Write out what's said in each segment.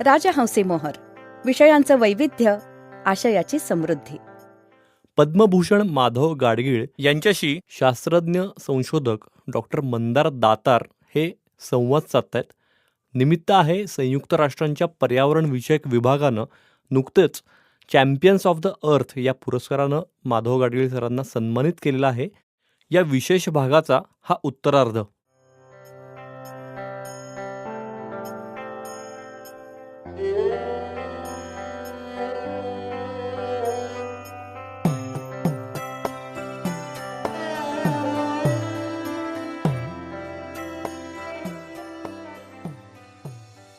राजहंसी मोहर विषयांचं वैविध्य आशयाची समृद्धी. पद्मभूषण माधव गाडगीळ यांच्याशी शास्त्रज्ञ संशोधक डॉक्टर मंदार दातार हे संवाद साधतायत. निमित्त आहे संयुक्त राष्ट्रांच्या पर्यावरण विषयक विभागानं नुकतेच चॅम्पियन्स ऑफ द अर्थ या पुरस्कारानं माधव गाडगीळ सरांना सन्मानित केलेला आहे. या विशेष भागाचा हा उत्तरार्ध.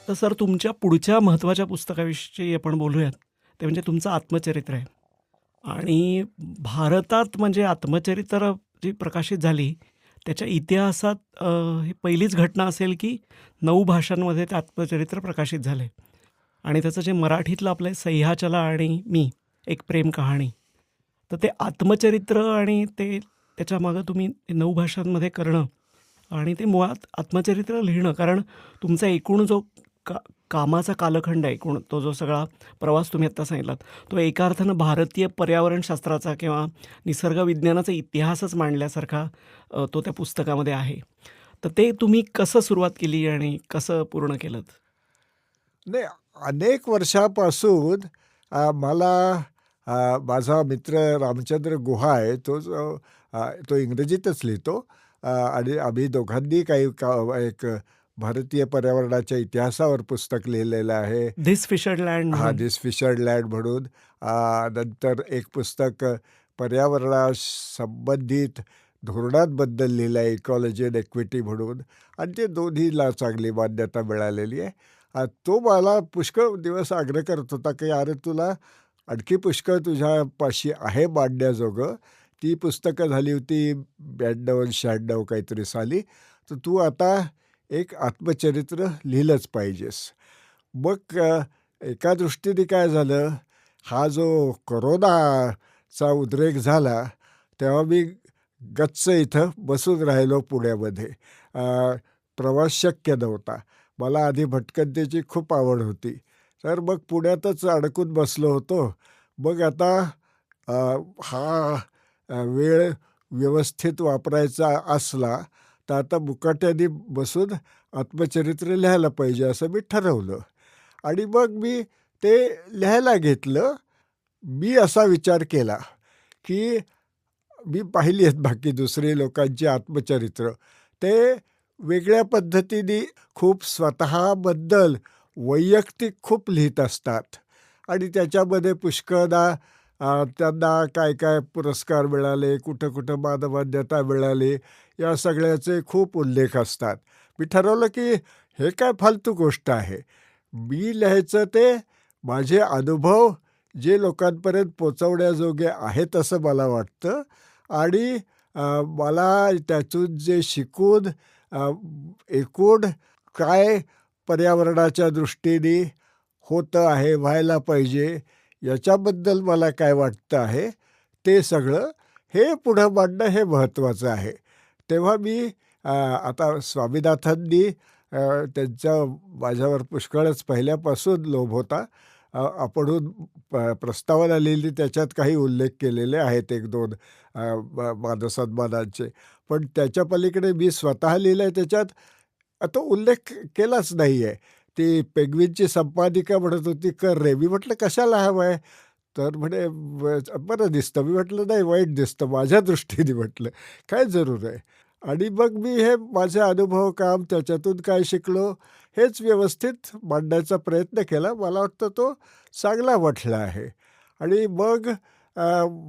तर सर तुमच्या पुढच्या महत्त्वाच्या पुस्तकाविषयी आपण बोलूयात. ते म्हणजे तुमचं आत्मचरित्र आहे. आणि भारतात म्हणजे आत्मचरित्र जी प्रकाशित झाली त्याच्या इतिहासात ही पहिलीच घटना असेल की नऊ भाषांमध्ये ते आत्मचरित्र प्रकाशित झाले आणि त्याचं जे मराठीतलं आपलं सह्याचला आणि मी एक प्रेम कहाणी. तर ते आत्मचरित्र आणि ते त्याच्यामागं तुम्ही नऊ भाषांमध्ये करणं आणि ते मुळात आत्मचरित्र लिहिणं. कारण तुमचा एकूण जो का कामाचा कालखंड आहे. कोण तो जो सगळा प्रवास तुम्ही आत्ता सांगितलात तो एका अर्थानं भारतीय पर्यावरणशास्त्राचा किंवा निसर्ग विज्ञानाचा इतिहासच मांडल्यासारखा तो त्या पुस्तकामध्ये आहे. तर ते तुम्ही कसं सुरुवात केली आणि कसं पूर्ण केलं नाही अनेक वर्षापासून मला माझा मित्र रामचंद्र गुहा आहे तो जो तो इंग्रजीतच लिहितो. आणि आम्ही दोघांनी काही का एक भारतीय पर्यावरणाच्या इतिहासावर पुस्तक लिहिलेलं आहे. धिस फिशर लँड हा दिस फिशर्ड लँड म्हणून. नंतर एक पुस्तक पर्यावरणास संबंधित धोरणांबद्दल लिहिलं आहे इकॉलॉजी अँड एक्विटी म्हणून. आणि ते दोन्हीला चांगली मान्यता मिळालेली आहे. तो मला पुष्कळ दिवस आग्रह करत होता की अरे तुला आणखी पुष्कळ तुझ्यापाशी आहे मांडण्याजोगं. ती पुस्तकं झाली होती ब्याण्णव शहाण्णव काहीतरी साली. तर तू आता एक आत्मचरित्र लिहिलंच पाहिजेस. मग एका दृष्टीने काय झालं? हा जो करोनाचा उद्रेक झाला तेव्हा मी गच्च इथं बसून राहिलो पुण्यामध्ये. प्रवास शक्य नव्हता. मला आधी भटकंतीची खूप आवड होती. तर मग पुण्यातच अडकून बसलो होतो. मग आता हा वेळ व्यवस्थित वापरायचा असला तर आता मुकाट्याने बसून आत्मचरित्र लिहायला पाहिजे असं मी ठरवलं. आणि मग मी ते लिहायला घेतलं. मी असा विचार केला की मी पाहिली आहेत बाकी दुसरे लोकांची आत्मचरित्र. ते वेगळ्या पद्धतीने खूप स्वतःबद्दल वैयक्तिक खूप लिहित असतात. आणि त्याच्यामध्ये पुष्कळदा त्यांना काय काय पुरस्कार मिळाले कुठं कुठं मानमान्यता मिळाली या सगळ्याचे खूप उल्लेख असतात. मी ठरवलं की हे काय फालतू गोष्ट आहे? मी लिहायचं ते माझे अनुभव जे लोकांपर्यंत पोचवण्याजोगे आहेत असं मला वाटतं आणि मला त्यातून जे शिकून एकूण काय पर्यावरणाच्या दृष्टीने होतं आहे व्हायला पाहिजे याच्याबद्दल मला काय वाटतं आहे ते सगळं हे पुढं मांडणं हे महत्त्वाचं आहे. तेव्हा मी आता स्वामीनाथांनी त्यांच्या माझ्यावर पुष्कळच पहिल्यापासून लोभ होता. आपण आपणहून प प्रस्तावना लिहिली त्याच्यात काही उल्लेख केलेले आहेत एक दोन मानसन्मानांचे पण त्याच्या पलीकडे मी स्वतः लिहिलं आहे त्याच्यात तो उल्लेख केलाच नाही आहे ती पेगविनची संपादिका म्हणत होती कर रे. मी म्हटलं कशाला हवं आहे तर म्हणे बरं दिसतं. मी म्हटलं नाही वाईट दिसतं. माझ्या दृष्टीने म्हटलं. काय जरूर आहे? आणि मग मी हे माझे अनुभव काम त्याच्यातून काय शिकलो हेच व्यवस्थित मांडण्याचा प्रयत्न केला. मला वाटतं तो चांगला वाटला आहे. आणि मग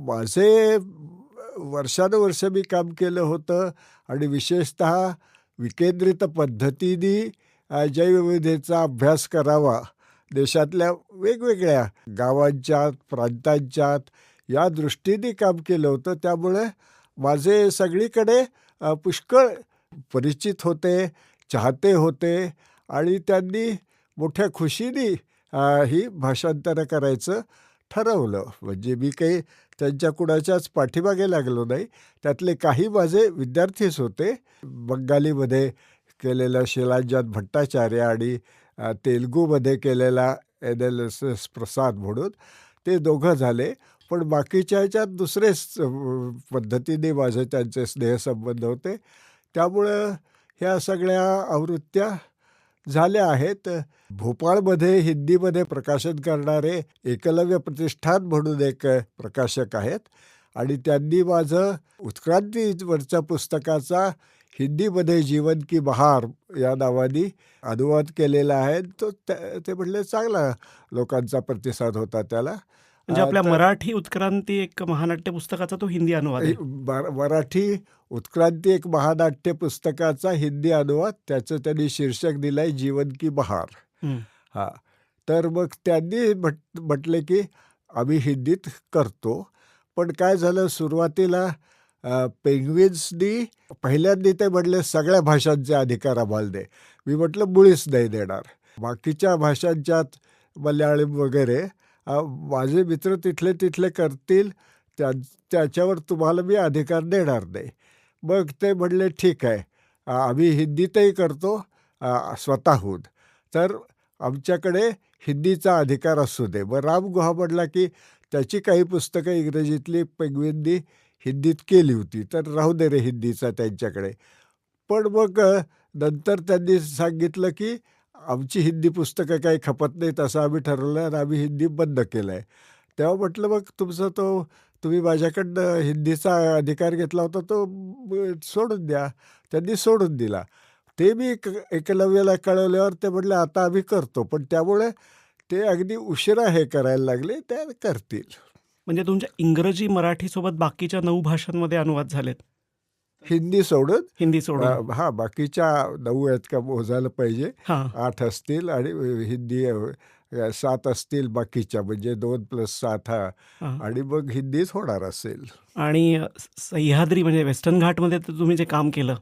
माझे वर्षानुवर्ष मी काम केलं होतं आणि विशेषत विकेंद्रित पद्धतीने जैवविधेचा अभ्यास करावा देशातल्या वेगवेगळ्या गावांच्यात प्रांतांच्यात या दृष्टीने काम केलं होतं. त्यामुळे माझे सगळीकडे पुष्कळ परिचित होते चाहते होते आणि त्यांनी मोठ्या खुशीने ही भाषांतरं करायचं ठरवलं. म्हणजे मी काही त्यांच्या कुणाच्याच पाठीमागे लागलो नाही. त्यातले काही माझे विद्यार्थीच होते. बंगालीमध्ये केलेलं शिलांजात भट्टाचार्य आणि तेलगूमध्ये केलेला N L S S Prasad म्हणून. ते दोघं झाले पण बाकीच्या ह्याच्यात दुसरेच पद्धतीने माझे त्यांचे स्नेहसंबंध होते. त्यामुळं ह्या सगळ्या आवृत्त्या झाल्या आहेत. भोपाळमध्ये हिंदीमध्ये प्रकाशन करणारे एकलव्य प्रतिष्ठान म्हणून एक प्रकाशक आहेत. आणि त्यांनी माझं उत्क्रांतीवरच्या पुस्तकाचा हिंदीमध्ये जीवन की बहार या नावाने अनुवाद केलेला आहे. तो त्या- ते म्हटले चांगला लोकांचा प्रतिसाद होता त्याला. म्हणजे आपल्या मराठी उत्क्रांती एक महानाट्य पुस्तकाचा तो हिंदी अनुवाद मराठी उत्क्रांती एक महानाट्य पुस्तकाचा हिंदी अनुवाद. त्याचं त्यांनी शीर्षक दिलंय जीवन की बहार. हं. तर मग त्यांनी म्हट म्हटले की आम्ही हिंदीत करतो. पण काय झालं सुरुवातीला पेंग्विन्सनी पहिल्यांदा ते म्हटले सगळ्या भाषांचे अधिकार आम्हाला दे. मी म्हटलं मुळीच नाही देणार. बाकीच्या भाषांच्यात मल्याळम वगैरे माझे मित्र तिथले तिथले करतील त्या त्याच्यावर तुम्हाला मी अधिकार देणार नाही. मग ते म्हणले ठीक आहे आम्ही हिंदीतही करतो स्वतःहून. तर आमच्याकडे हिंदीचा अधिकार असू दे. मग राम गुहा म्हटला की त्याची काही पुस्तकं इंग्रजीतली पेंग्विननी हिंदीत केली होती तर राहू दे रे हिंदीचा त्यांच्याकडे. पण मग नंतर त्यांनी सांगितलं की आमची हिंदी पुस्तकं काही खपत नाहीत असं आम्ही ठरवलं आणि आम्ही हिंदी बंद केलं आहे तेव्हा म्हटलं मग तुमचं तो तुम्ही माझ्याकडनं हिंदीचा अधिकार घेतला होता तो सोडून द्या. त्यांनी सोडून दिला. ते मी एक एकलव्याला कळवल्यावर ते म्हटले आता आम्ही करतो. पण त्यामुळे ते अगदी उशिरा हे करायला लागले ते करतील. म्हणजे तुमच्या इंग्रजी मराठी सोबत बाकीच्या नऊ भाषांमध्ये अनुवाद झालेत. हिंदी सोडून? हिंदी सोडून. हा बाकीच्या नऊ आहेत का मोजायला पाहिजे. हां. आठ असतील आणि हिंदी सात असतील बाकीच्या म्हणजे दोन प्लस सात हा. आणि मग हिंदीच होणार असेल. आणि सह्याद्री म्हणजे वेस्टर्न घाटमध्ये तर तुम्ही जे काम केलं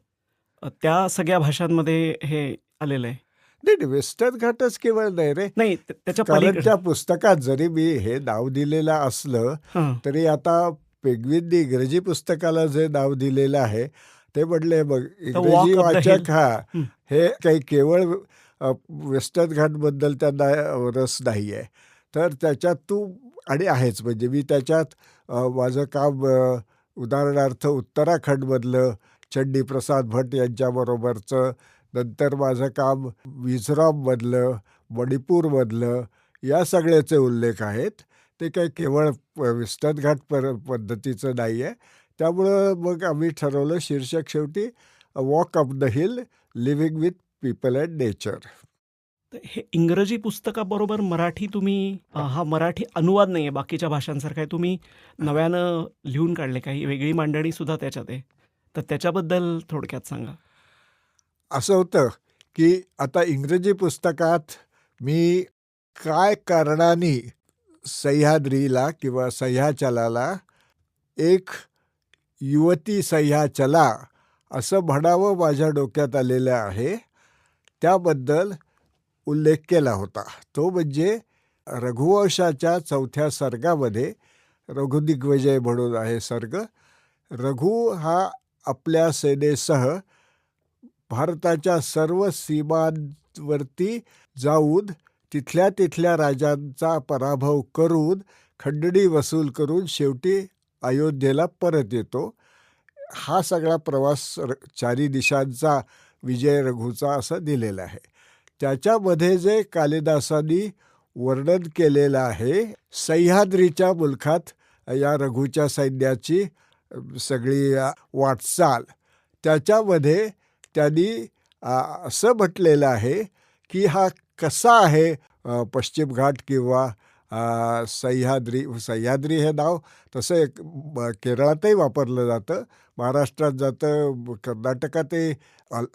त्या सगळ्या भाषांमध्ये हे आलेलं आहे. नाही नाही, वेस्टर्न घाटच केवळ नाही रे नाही त्या- त्याच्या त्या पुस्तकात जरी मी हे नाव दिलेलं असलं तरी आता पेगवींनी इंग्रजी पुस्तकाला जे नाव दिलेलं आहे ते म्हटले बघ इंग्रजी वाचक. हा हं. काही केवळ वेस्टर्न घाटबद्दल त्यांना रस नाही आहे तर त्याच्यात तू आणि आहेच म्हणजे मी त्याच्यात माझं काम उदाहरणार्थ उत्तराखंडमधलं चंडीप्रसाद भट यांच्याबरोबरचं नंतर माझं काम मिझोराममधलं मणिपूरमधलं या सगळ्याचे उल्लेख आहेत. ते काही केवळ प- पर पद्धतीचं नाही आहे त्यामुळं मग आम्ही ठरवलं शीर्षक शेवटी walk up the hill living with people and nature तर हे इंग्रजी पुस्तकाबरोबर मराठी तुम्ही हा मराठी अनुवाद नाही आहे बाकीच्या भाषांसारखा आहे. तुम्ही नव्यानं लिहून काढले काही वेगळी मांडणी सुद्धा त्याच्यात आहे. तर त्याच्याबद्दल थोडक्यात सांगा. असं होतं की आता इंग्रजी पुस्तकात मी काय कारणाने सह्याद्रीला किंवा सह्याचलाला एक युवती सह्याचला असं म्हणावं माझ्या डोक्यात आलेलं आहे त्याबद्दल उल्लेख केला होता. तो म्हणजे रघुवंशाच्या चौथ्या सर्गामध्ये रघुदिग्विजय म्हणून आहे सर्ग. रघु हा आपल्या सेनेसह भारताच्या सर्व सीमांवरती जाऊन तिथल्या तिथल्या राजांचा पराभव करून खंडणी वसूल करून शेवटी अयोध्येला परत येतो. हा सगळा प्रवास र- चारी दिशांचा विजय रघूचा असं दिलेला आहे. त्याच्यामध्ये जे कालिदासांनी वर्णन केलेलं आहे सह्याद्रीच्या मुलखात या रघूच्या सैन्याची सगळी वाटचाल. त्याच्यामध्ये त्यांनी असं म्हटलेलं आहे की हा कसा आहे पश्चिम घाट किंवा सह्याद्री सह्याद्री हे नाव तसं एक केरळातही वापरलं जातं. महाराष्ट्रात जातं कर्नाटकातही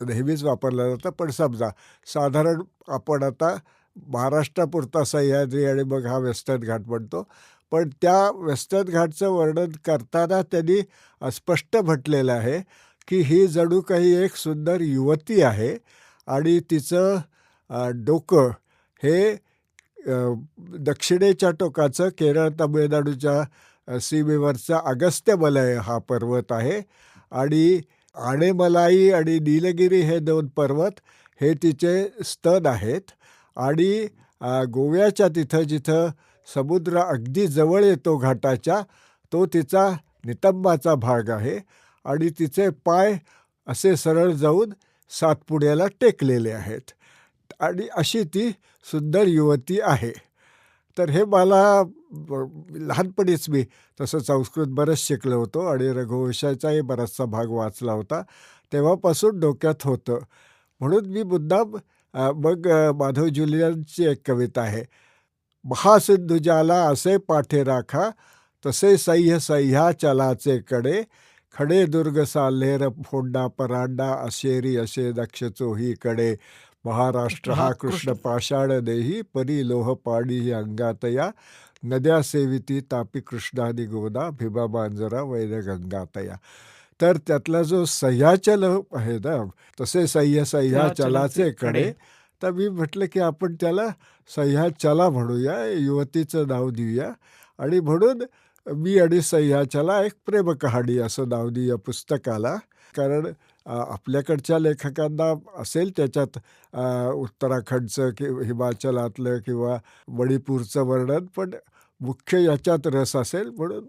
नेहमीच वापरलं जातं. पण समजा साधारण आपण आता महाराष्ट्रापुरता सह्याद्री आणि मग हा वेस्टर्न घाट म्हणतो. पण त्या वेस्टर्न घाटचं वर्णन करताना त्यांनी स्पष्ट म्हटलेलं आहे. की ही जणू काही एक सुंदर युवती आहे आणि तिचं डोकं हे दक्षिणेच्या टोकाचं केरळ तमिळनाडूच्या सीमेवरचा अगस्त्यमलय हा पर्वत आहे. आणि आणेमलाई आणि नीलगिरी हे दोन पर्वत हे तिचे स्तन आहेत. आणि गोव्याच्या तिथं जिथं समुद्र अगदी जवळ येतो घाटाच्या तो तिचा नितंबाचा भाग आहे. आणि तिचे पाय असे सरळ जाऊन सातपुड्याला टेकलेले आहेत. आणि अशी ती सुंदर युवती आहे. तर हे मला लहानपणीच मी तसं संस्कृत बरंच शिकलो होतो आणि रघुवंशाचाही बराचसा भाग वाचला होता. तेव्हापासून डोक्यात होतं. म्हणून मी मुद्दाम मग माधव जुलियनची एक कविता आहे. महासिंधुजाला असे पाठे राखा तसे सह्य सह्या चलाचे कडे खडे दुर्ग साल्हेर फोंडा परांडा अशेरी असे दक्ष चोही कडे. महाराष्ट्र हा कृष्ण पाषाण देही परी लोह पाडी ही अंगातया नद्या सेविती तापी कृष्णादी गोदा भीमा मांजरा वैरगंगातया तर त्यातला जो सह्याचल आहे ना तसे सह्य सह्या चलाचे कडे. तर मी म्हटलं की आपण त्याला सह्याचला म्हणूया युवतीचं नाव देऊया. आणि म्हणून मी आणि सह्याच्याला एक प्रेमकहाणी असं नाव दि या पुस्तकाला. कारण आपल्याकडच्या लेखकांना असेल त्याच्यात उत्तराखंडचं कि हिमाचलातलं किंवा मणिपूरचं वर्णन पण मुख्य याच्यात रस असेल म्हणून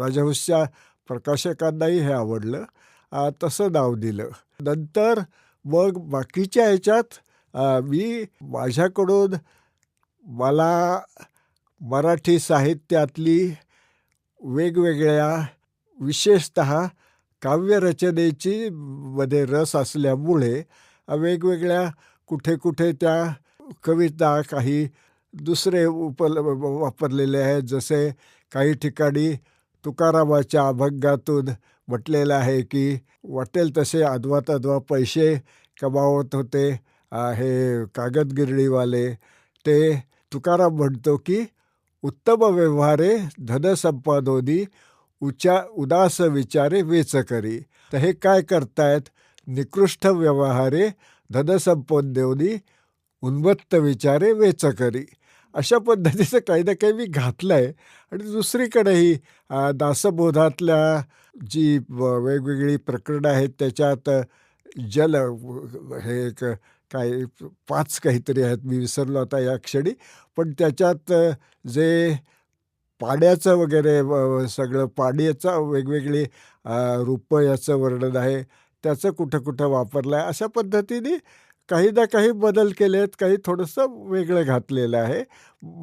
राजहंसच्या प्रकाशकांनाही हे आवडलं. तसं नाव दिलं. नंतर मग बाकीच्या ह्याच्यात मी माझ्याकडून मला मराठी साहित्यातली वेगवेगळ्या विशेषत काव्यरचनेची मध्ये रस असल्यामुळे वेगवेगळ्या कुठे कुठे त्या कविता काही दुसरे उपल वापरलेले आहेत. जसे काही ठिकाणी तुकारामाच्या अभंगातून म्हटलेलं आहे की वाटेल तसे अधवा तधवा पैसे कमावत होते हे कागदगिरणीवाले. ते तुकाराम म्हणतो की उत्तम व्यवहारे धनसंपादोनी उचा उदास विचारे वेच करी तर हे काय करतायत निकृष्ट व्यवहारे धनसंपदेवनी उन्मत्त विचारे वेच करी अशा पद्धतीचं काही ना काही मी घातलं आहे आणि दुसरीकडेही दासबोधातल्या जी वेगवेगळी प्रकरणं आहेत त्याच्यात जल हे एक काय पाच काहीतरी आहेत मी विसरलो आता या क्षणी. पण त्याच्यात जे पाण्याचं वगैरे सगळं पाण्याचं वेगवेगळी रूपं याचं वर्णन आहे. त्याचं कुठं कुठं वापरलं आहे. अशा पद्धतीने काही ना काही बदल केले आहेत काही थोडंसं वेगळं घातलेलं आहे.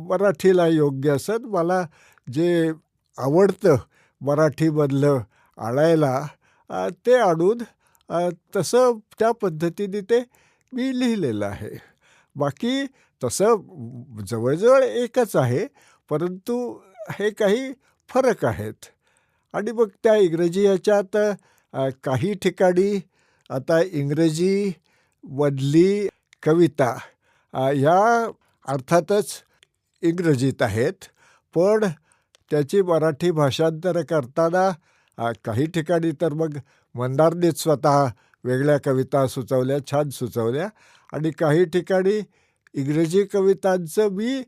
मराठीला योग्य असत. मला जे आवडतं मराठीमधलं आणायला ते आणून तसं त्या पद्धतीने ते मी लिहिलेलं आहे. बाकी तसं जवळजवळ एकच आहे परंतु हे काही फरक आहेत. आणि मग त्या इंग्रजी याच्यात काही ठिकाणी आता इंग्रजी इंग्रजीमधली कविता ह्या अर्थातच इंग्रजीत आहेत. पण त्याची मराठी भाषांतर करताना काही ठिकाणी तर मग मंदारनेच स्वतः वेगळ्या कविता सुचवल्या छान सुचवल्या. आणि काही ठिकाणी इंग्रजी कवितांचं मी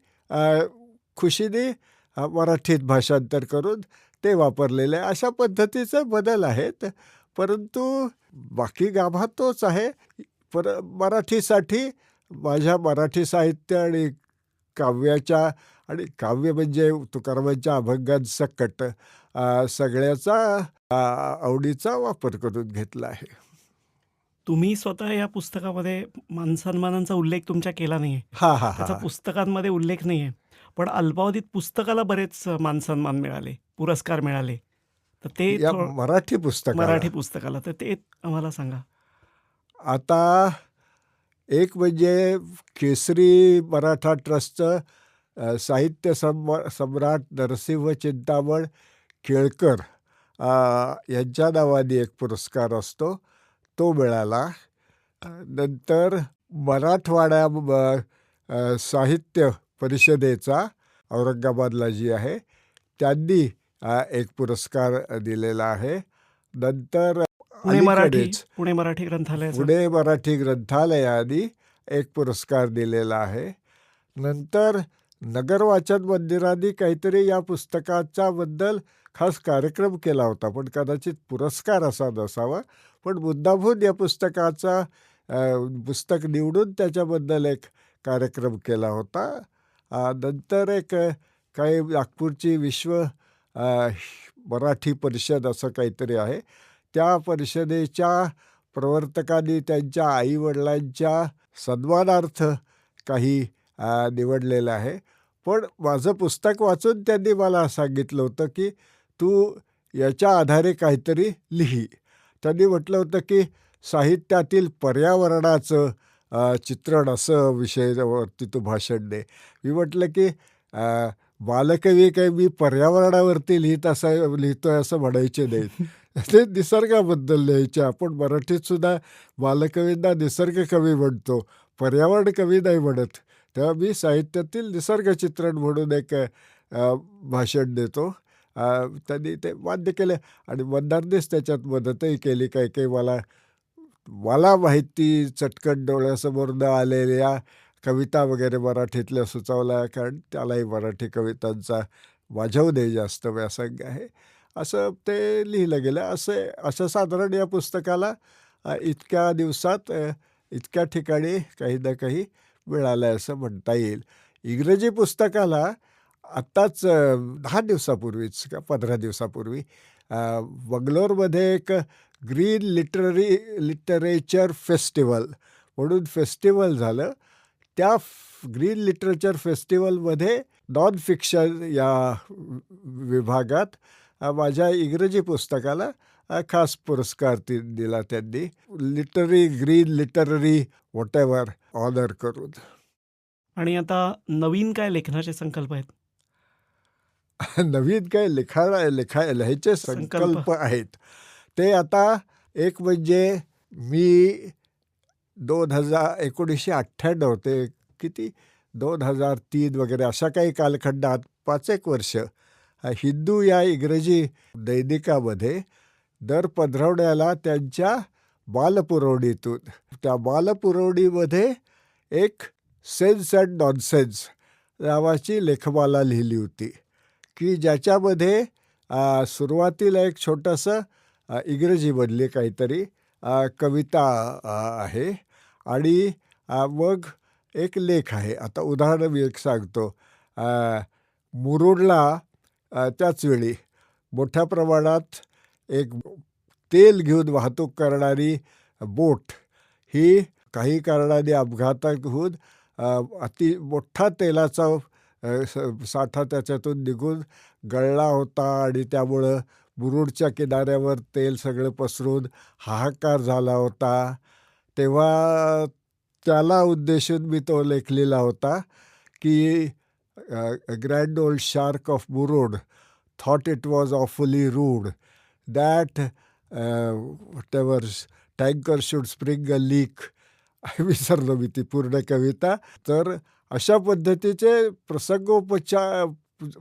खुशीने मराठीत भाषांतर करून ते वापरलेले आहे. अशा पद्धतीचे बदल आहेत. परंतु बाकी गाभा तोच आहे. पर मराठीसाठी माझ्या मराठी साहित्य आणि काव्याच्या आणि काव्य म्हणजे तुकारामांच्या अभंगांसकट सकट सगळ्याचा आवडीचा वापर करून घेतला आहे. तुम्ही स्वतः या पुस्तकामध्ये मानसन्मानांचा उल्लेख तुमच्या केला नाहीये. हा हा त्याचा हा पुस्तकांमध्ये उल्लेख नाहीये. पण अल्पावधीत पुस्तकाला बरेच मानसन्मान मिळाले पुरस्कार मिळाले. तर ते या थो- मराठी पुस्तक मराठी पुस्तकाला. तर ते आम्हाला सांगा. आता एक म्हणजे केसरी मराठा ट्रस्टचं अ, साहित्य सम सम्राट नरसिंह चिंतामण केळकर अ, यांच्या नावाने एक पुरस्कार असतो. तो मिळाला. नंतर मराठवाडा ब- अ, साहित्य परिषदेचा औरंगाबादला जी आहे त्यांनी एक पुरस्कार दिलेला आहे. नंतर पुणे मराठी अलीकडेच पुणे मराठी ग्रंथालयाचा? पुणे मराठी ग्रंथालयाने एक पुरस्कार दिलेला आहे. नंतर नगर वाचन मंदिराने काहीतरी या पुस्तकाच्या बद्दल खास कार्यक्रम केला होता पण कदाचित पुरस्कार असा नसावा. पण मुद्दामहून या पुस्तकाचा पुस्तक निवडून त्याच्याबद्दल एक कार्यक्रम केला होता. नंतर एक काही नागपूरची विश्व मराठी परिषद असं काहीतरी आहे. त्या परिषदेच्या प्रवर्तकांनी त्यांच्या आईवडिलांच्या सन्मानार्थ काही निवडलेलं आहे. पण माझं पुस्तक वाचून त्यांनी मला सांगितलं होतं की तू याच्या आधारे काहीतरी लिही. त्यांनी म्हटलं होतं की साहित्यातील पर्यावरणाचं चित्रण असं विषयावरती तू भाषण दे. मी म्हटलं की बालकवी काही मी पर्यावरणावरती लिहित असं लिहितोय असं म्हणायचे नाही. ते निसर्गाबद्दल लिहायचे. आपण मराठीत सुद्धा बालकवींना निसर्ग कवी म्हणतो पर्यावरण कवी नाही म्हणत. तेव्हा मी साहित्यातील निसर्ग चित्रण म्हणून एक भाषण देतो. त्यांनी ते वाद्य केलं. आणि मंदारनेच त्याच्यात मदतही केली. काही काही मला मला माहिती चटकन डोळ्यासमोर न आलेल्या कविता वगैरे मराठीतल्या सुचवल्या. कारण त्यालाही मराठी कवितांचा माझ्याहूनही जास्त व्यासंग आहे. असं ते लिहिलं गेलं. असे असं साधारण या पुस्तकाला इतक्या दिवसात इतक्या ठिकाणी काही ना काही मिळालं आहे असं म्हणता येईल. इंग्रजी पुस्तकाला आत्ताच दहा दिवसापूर्वीच का पंधरा दिवसापूर्वी बंगलोरमध्ये एक ग्रीन लिटररी लिटरेचर फेस्टिवल म्हणून फेस्टिवल झालं. त्या ग्रीन लिटरेचर फेस्टिवलमध्ये नॉन फिक्शन या विभागात माझ्या इंग्रजी पुस्तकाला खास पुरस्कार ती दिला त्यांनी. Literary green literary whatever honour करून. आणि आता नवीन काय लेखनाचे संकल्प आहेत? नवीन काय लिखा लिखा लिहायचे संकल्प. आहेत. ते आता एक म्हणजे मी दोन हजार एकोणीसशे अठ्ठ्याण्णव ते किती? दोन हजार तीन वगैरे अशा काही कालखंडात पाच एक वर्ष हिंदू या इंग्रजी दैनिकामध्ये दर पंधरवड्याला त्यांच्या बालपुरवणीतून त्या बालपुरवणीमध्ये एक सेन्स अँड नॉनसेन्स नावाची लेखमाला लिहिली होती. की ज्याच्यामध्ये सुरुवातीला एक छोटंसं इंग्रजीमधली काहीतरी कविता आहे. आणि मग एक लेख आहे. आता उदाहरण मी एक सांगतो. मुरुडला त्याचवेळी त्याच वेळी मोठ्या प्रमाणात एक तेल घेऊन वाहतूक करणारी बोट ही काही कारणाने अपघातात होऊन अति मोठा तेलाचा स- साठा त्याच्यातून निघून गळला होता आणि त्यामुळं मुरुडच्या किनाऱ्यावर तेल सगळं पसरून हाहाकार झाला होता. तेव्हा त्याला उद्देशून मी तो लेख लिहिला होता की grand old shark of Murud thought it was awfully rude that what tanker should spring a leak. विसरलो मी ती पूर्ण कविता. तर अशा पद्धतीचे प्रसंगोपचार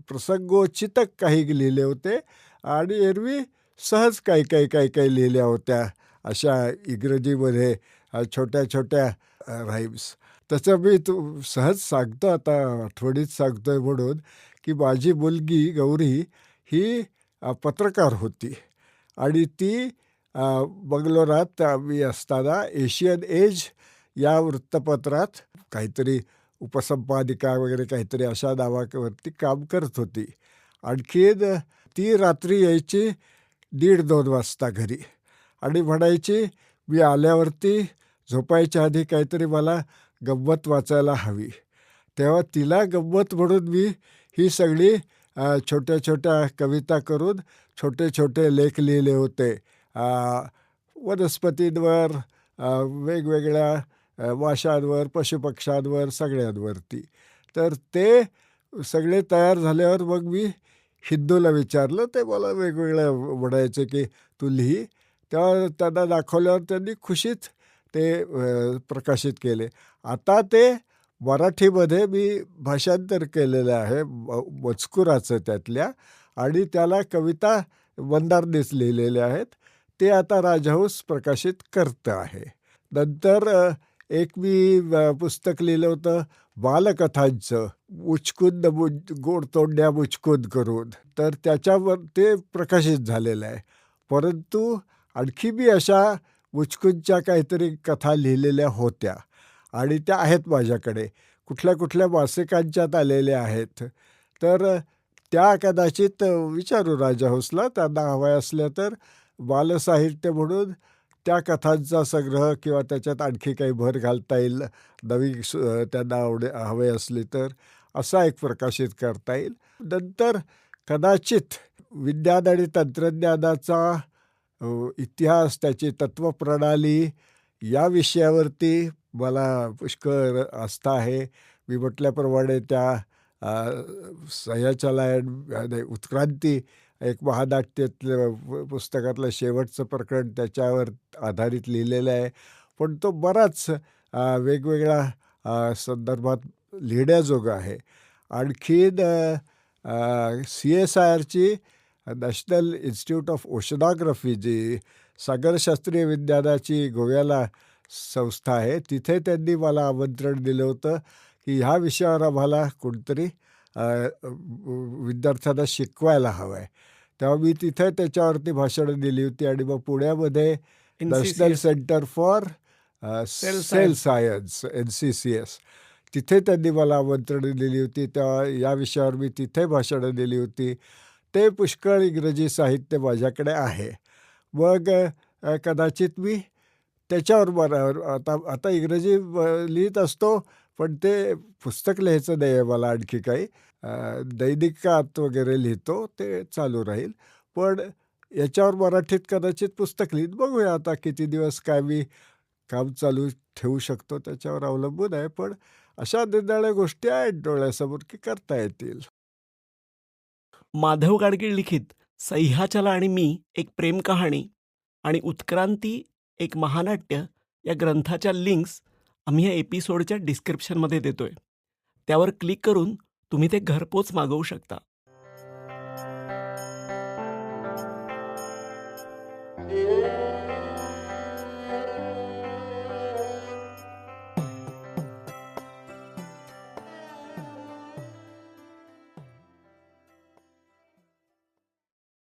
प्रसंगोचितक काही लिहिले होते आणि एरवी सहज काही काही काही काही लिहिल्या होत्या अशा इंग्रजीमध्ये छोट्या छोट्या राईम्स त्याचं मी तू सहज सांगतो आता आठवणीत आहे म्हणून की माझी मुलगी गौरी ही पत्रकार होती आणि ती बंगलोरात मी असताना एशियन एज या वृत्तपत्रात काहीतरी उपसंपादिका वगैरे काहीतरी अशा नावावरती काम करत होती. आणखीन ती रात्री यायची दीड दोन वाजता घरी. आणि म्हणायची मी आल्यावरती झोपायच्या आधी काहीतरी मला गंमत वाचायला हवी. तेव्हा तिला गंमत म्हणून मी ही सगळी छोट्या छोट्या कविता करून छोटे छोटे लेख लिहिले होते. वनस्पतींवर वेगवेगळ्या माशांवर पशुपक्ष्यांवर सगळ्यांवरती. तर ते सगळे तयार झाल्यावर मग मी हिंदूला विचारलं. ते मला वेगवेगळ्या म्हणायचे की तू लिही तेव्हा त्यांना दाखवल्यावर त्यांनी खुशीत ते प्रकाशित केले. आता ते मराठीमध्ये मी भाषांतर केलेलं आहे म- मजकुराचं त्यातल्या. आणि त्याला कविता मंदारनेच लिहिलेल्या आहेत. ते आता राजहंस प्रकाशित करतं आहे. नंतर एक मी पुस्तक लिहिलं होतं बालकथांचं मुचकुंद मुच गोड तोंड्या मुचकुंद करून. तर त्याच्यावर ते प्रकाशित झालेलं आहे. परंतु आणखी मी अशा मुचकुंदच्या काहीतरी कथा लिहिलेल्या होत्या. आणि त्या आहेत माझ्याकडे. कुठल्या कुठल्या मासिकांच्यात आलेल्या आहेत. तर त्या कदाचित विचारू राजा हौसला त्यांना हव्या असल्या तर बालसाहित्य म्हणून त्या कथांचा संग्रह किंवा त्याच्यात आणखी काही भर घालता येईल. नवी सु- त्यांना आवडे हवे असले तर असा एक प्रकाशित करता येईल. नंतर कदाचित विज्ञान आणि तंत्रज्ञानाचा इतिहास त्याची तत्त्वप्रणाली या विषयावरती मला पुष्कळ आस्था आहे. मी म्हटल्याप्रमाणे त्या सह्याचलायन उत्क्रांती एक महानाट्यातलं पुस्तकातलं शेवटचं प्रकरण त्याच्यावर आधारित लिहिलेलं आहे. पण तो बराच वेगवेगळ्या संदर्भात लिहिण्याजोगा आहे. आणखीन सी एस आय आरची नॅशनल इन्स्टिट्यूट ऑफ ओशनॉग्रफी जी सागरशास्त्रीय विज्ञानाची गोव्याला संस्था आहे तिथे त्यांनी मला आमंत्रण दिलं होतं की ह्या विषयावर आम्हाला कोणतरी विद्यार्थ्यांना शिकवायला हवं आहे तेव्हा मी तिथे त्याच्यावरती भाषणं दिली होती आणि मग पुण्यामध्ये national. Centre for cell science N C C S तिथे त्यांनी मला आमंत्रणं दिली होती. तेव्हा या विषयावर मी तिथे भाषणं दिली होती. ते पुष्कळ इंग्रजी साहित्य माझ्याकडे आहे. मग कदाचित मी त्याच्यावर बरं आता आता इंग्रजी लिहित असतो पण ते पुस्तक लिहायचं नाही आहे मला आणखी काही. दैनिकात वगैरे लिहितो ते चालू राहील. पण याच्यावर मराठीत कदाचित पुस्तक लिहित बघूया आता किती दिवस काय मी काम चालू ठेवू शकतो त्याच्यावर अवलंबून आहे. पण अशा निरनिराळ्या गोष्टी आहेत डोळ्यासमोर की करता येतील. माधव गाडगीळ लिखित सह्याचला आणि मी एक प्रेम कहाणी आणि उत्क्रांती एक महानाट्य या ग्रंथाच्या लिंक्स आम्ही या एपिसोडच्या डिस्क्रिप्शनमध्ये देतोय. त्यावर क्लिक करून तुम्ही ते घरपोच मागवू शकता.